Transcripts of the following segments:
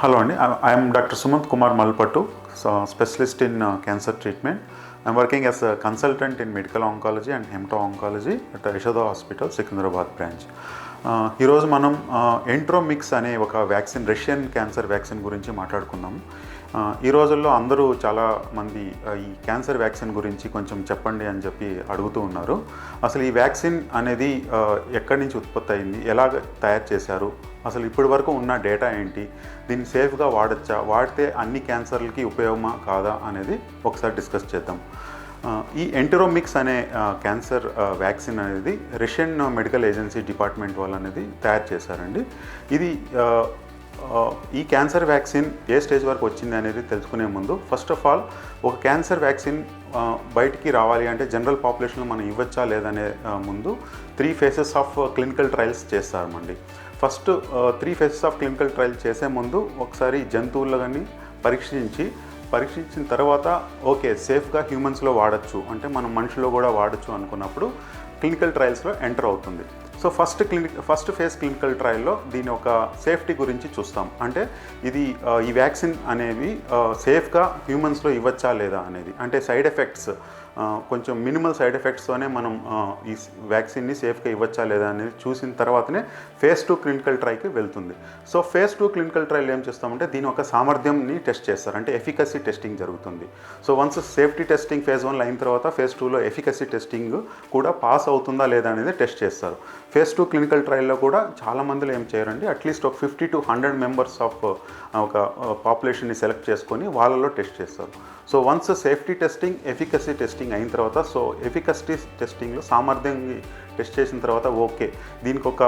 Hello అండి. I'm doctor Sumanth Kumar Malpattu specialist in cancer treatment I'm working as a consultant in medical oncology and haemato oncology at Yashoda hospital Secunderabad branch ఈరోజు మనం uh, ఎంట్రోమిక్స్ అనే ఒక vaccine Russian cancer vaccine గురించి మాట్లాడుకుందాం. Uh, ఈ రోజుల్లో అందరూ చాలా మంది uh, ఈ క్యాన్సర్ వ్యాక్సిన్ గురించి కొంచెం చెప్పండి అని చెప్పి అడుగుతూ ఉన్నారు. అసలు ఈ వ్యాక్సిన్ అనేది ఎక్కడి నుంచి ఉత్పత్తి అయింది? ఎలా తయారు చేశారు? అసలు ఇప్పటి వరకు ఉన్న డేటా ఏంటి? దీన్ని సేఫ్గా వాడచ్చా? వాడితే అన్ని క్యాన్సర్లకి ఉపయోగమా కాదా అనేది ఒకసారి డిస్కస్ చేద్దాం. ఈ ఎంటెరోమిక్స్ అనే క్యాన్సర్ వ్యాక్సిన్ అనేది రష్యన్ మెడికల్ ఏజెన్సీ డిపార్ట్మెంట్ వాళ్ళు అనేది తయారు చేశారండి. ఇది ఈ క్యాన్సర్ వ్యాక్సిన్ ఏ స్టేజ్ వరకు వచ్చింది అనేది తెలుసుకునే ముందు ఫస్ట్ ఆఫ్ ఆల్ ఒక క్యాన్సర్ వ్యాక్సిన్ బయటికి రావాలి అంటే జనరల్ పాపులేషన్లో మనం ఇవ్వచ్చా లేదనే ముందు three phases of clinical trials చేస్తామండి. First three phases of clinical trial చేసే ముందు ఒకసారి జంతువుల్లో కానీ పరీక్షించి పరీక్షించిన తర్వాత ఓకే సేఫ్గా హ్యూమన్స్లో వాడచ్చు అంటే మనం మనుషుల్లో కూడా వాడచ్చు అనుకున్నప్పుడు క్లినికల్ ట్రయల్స్లో ఎంటర్ అవుతుంది. So first clinic first phase clinical ట్రయల్లో దీని ఒక సేఫ్టీ గురించి చూస్తాం. అంటే ఇది ఈ వ్యాక్సిన్ అనేవి సేఫ్గా హ్యూమన్స్లో ఇవ్వచ్చా లేదా అనేది. అంటే సైడ్ ఎఫెక్ట్స్ కొంచెం మినిమల్ సైడ్ ఎఫెక్ట్స్తోనే మనం ఈ వ్యాక్సిన్ని సేఫ్గా ఇవ్వచ్చా లేదా అనేది చూసిన తర్వాతనే ఫేజ్ టూ క్లినికల్ ట్రైకి వెళ్తుంది. So phase two clinical trial ఏం చేస్తామంటే దీని ఒక సామర్థ్యంని టెస్ట్ చేస్తారు. అంటే ఎఫికసీ టెస్టింగ్ జరుగుతుంది. So once safety testing phase వన్లో అయిన తర్వాత ఫేజ్ టూలో ఎఫికసీ టెస్టింగ్ కూడా పాస్ అవుతుందా లేదా అనేది టెస్ట్ చేస్తారు. ఫేస్ టూ క్లినికల్ ట్రయల్లో కూడా చాలా మందిలో ఏం చేయరండి? అట్లీస్ట్ ఒక fifty to hundred members of ఒక పాపులేషన్ని సెలెక్ట్ చేసుకొని వాళ్ళలో టెస్ట్ చేస్తారు. So once safety testing efficacy testing అయిన తర్వాత సో ఎఫికసీ టెస్టింగ్లో సామర్థ్యం టెస్ట్ చేసిన తర్వాత ఓకే. దీనికి ఒక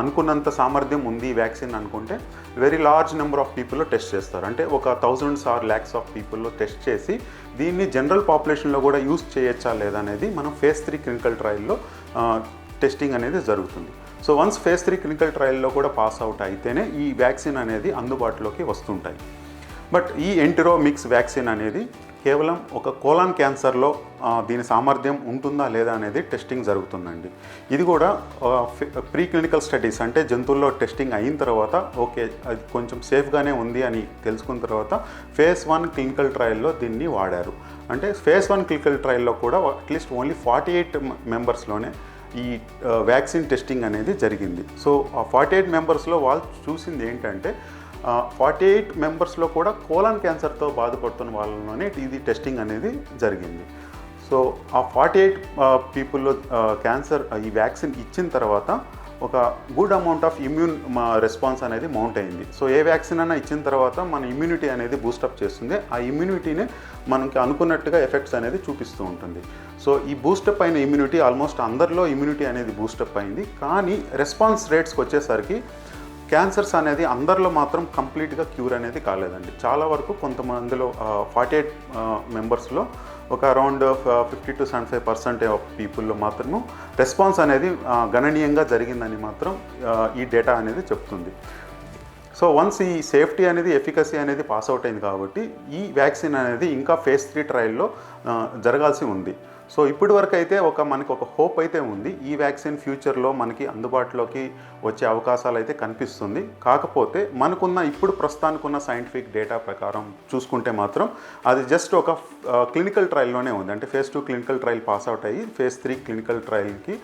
అనుకున్నంత సామర్థ్యం ఉంది ఈ వ్యాక్సిన్ అనుకుంటే వెరీ లార్జ్ నెంబర్ ఆఫ్ పీపుల్లో టెస్ట్ చేస్తారు. అంటే ఒక థౌజండ్స్ ఆర్ ల్యాక్స్ ఆఫ్ పీపుల్లో టెస్ట్ చేసి దీన్ని జనరల్ పాపులేషన్లో కూడా యూస్ చేయొచ్చా లేదా అనేది మనం ఫేస్ త్రీ క్లినికల్ ట్రయల్లో టెస్టింగ్ అనేది జరుగుతుంది. So once phase three clinical ట్రయల్లో కూడా పాస్ అవుట్ అయితేనే ఈ వ్యాక్సిన్ అనేది అందుబాటులోకి వస్తుంటాయి. బట్ ఈ ఎంటిరోమిక్స్ వ్యాక్సిన్ అనేది కేవలం ఒక కోలాన్ క్యాన్సర్లో దీని సామర్థ్యం ఉంటుందా లేదా అనేది టెస్టింగ్ జరుగుతుందండి. ఇది కూడా ప్రీ క్లినికల్ స్టడీస్ అంటే జంతువుల్లో టెస్టింగ్ అయిన తర్వాత ఓకే అది కొంచెం సేఫ్గానే ఉంది అని తెలుసుకున్న తర్వాత ఫేస్ వన్ క్లినికల్ ట్రయల్లో దీన్ని వాడారు. అంటే ఫేస్ వన్ క్లినికల్ ట్రయల్లో కూడా at least only forty eight మెంబర్స్లోనే ఈ వ్యాక్సిన్ టెస్టింగ్ అనేది జరిగింది. సో ఆ ఫార్టీ ఎయిట్ మెంబర్స్లో వాళ్ళు చూసింది ఏంటంటే ఫార్టీ ఎయిట్ మెంబర్స్లో కూడా కోలాన్ క్యాన్సర్తో బాధపడుతున్న వాళ్ళలోనే ఇది టెస్టింగ్ అనేది జరిగింది. సో ఆ ఫార్టీ ఎయిట్ పీపుల్లో క్యాన్సర్ ఈ వ్యాక్సిన్ ఇచ్చిన తర్వాత ఒక good amount of immune response అనేది మౌంట్ అయింది. సో ఏ వ్యాక్సిన్ అయినా ఇచ్చిన తర్వాత మన ఇమ్యూనిటీ అనేది బూస్టప్ చేస్తుంది. ఆ ఇమ్యూనిటీని మనకి అనుకున్నట్టుగా ఎఫెక్ట్స్ అనేది చూపిస్తూ ఉంటుంది. సో ఈ బూస్టప్ అయిన ఇమ్యూనిటీ ఆల్మోస్ట్ అందరిలో ఇమ్యూనిటీ అనేది బూస్టప్ అయింది. కానీ రెస్పాన్స్ రేట్స్కి వచ్చేసరికి క్యాన్సర్స్ అనేది అందరిలో మాత్రం కంప్లీట్గా క్యూర్ అనేది కాలేదండి. చాలా వరకు కొంతమందిలో ఫార్టీ ఎయిట్ మెంబర్స్లో ఒక around fifty to seventy five percent of పీపుల్లో మాత్రము రెస్పాన్స్ అనేది గణనీయంగా జరిగిందని మాత్రం ఈ డేటా అనేది చెప్తుంది. సో వన్స్ ఈ సేఫ్టీ అనేది ఎఫికసీ అనేది పాస్ అవుట్ అయింది కాబట్టి ఈ వ్యాక్సిన్ అనేది ఇంకా ఫేస్ త్రీ ట్రయల్లో జరగాల్సి ఉంది. సో ఇప్పటి వరకు అయితే ఒక మనకి ఒక హోప్ అయితే ఉంది. ఈ వ్యాక్సిన్ ఫ్యూచర్లో మనకి అందుబాటులోకి వచ్చే అవకాశాలు అయితే కనిపిస్తుంది. కాకపోతే మనకున్న ఇప్పుడు ప్రస్తుతానికున్న సైంటిఫిక్ డేటా ప్రకారం చూసుకుంటే మాత్రం అది జస్ట్ ఒక క్లినికల్ ట్రయల్లోనే ఉంది. అంటే phase two clinical trial pass out అయ్యి ఫేస్ త్రీ క్లినికల్ ట్రయల్కి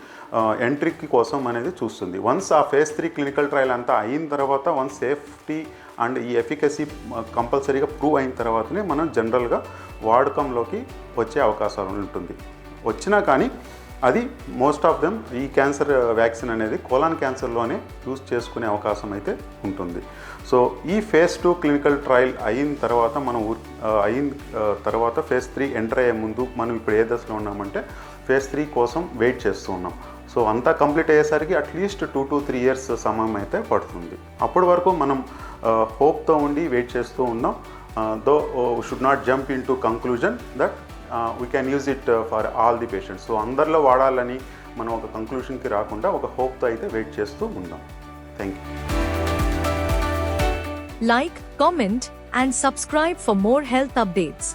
ఎంట్రీకి కోసం అనేది చూస్తుంది. వన్స్ ఆ ఫేస్ త్రీ క్లినికల్ ట్రయల్ అంతా అయిన తర్వాత వన్స్ సేఫ్టీ అండ్ ఈ ఎఫికసీ కంపల్సరీగా ప్రూవ్ అయిన తర్వాతనే మనం జనరల్గా వాడకంలోకి వచ్చే అవకాశాలు ఉంటుంది. వచ్చినా కానీ అది మోస్ట్ ఆఫ్ దెమ్ ఈ క్యాన్సర్ వ్యాక్సిన్ అనేది కోలాన్ క్యాన్సర్లోనే యూస్ చేసుకునే అవకాశం అయితే ఉంటుంది. సో ఈ ఫేజ్ టూ క్లినికల్ ట్రయల్ అయిన తర్వాత మనం అయిన తర్వాత ఫేజ్ త్రీ ఎంటర్ అయ్యే ముందు మనం ఇప్పుడు ఏ దశలో ఉన్నామంటే ఫేజ్ త్రీ కోసం వెయిట్ చేస్తూ ఉన్నాం. సో అంతా కంప్లీట్ అయ్యేసరికి at least two to three years సమయం అయితే పడుతుంది. అప్పటి వరకు మనం హోప్తో ఉండి వెయిట్ చేస్తూ ఉన్నాం. Though should not jump into conclusion that we can use it for all the patients so అందరిలో వాడాలని మనం ఒక కంక్లూషన్కి రాకుండా ఒక హోప్తో అయితే వెయిట్ చేస్తూ ఉందాం thank you like comment and subscribe for more health updates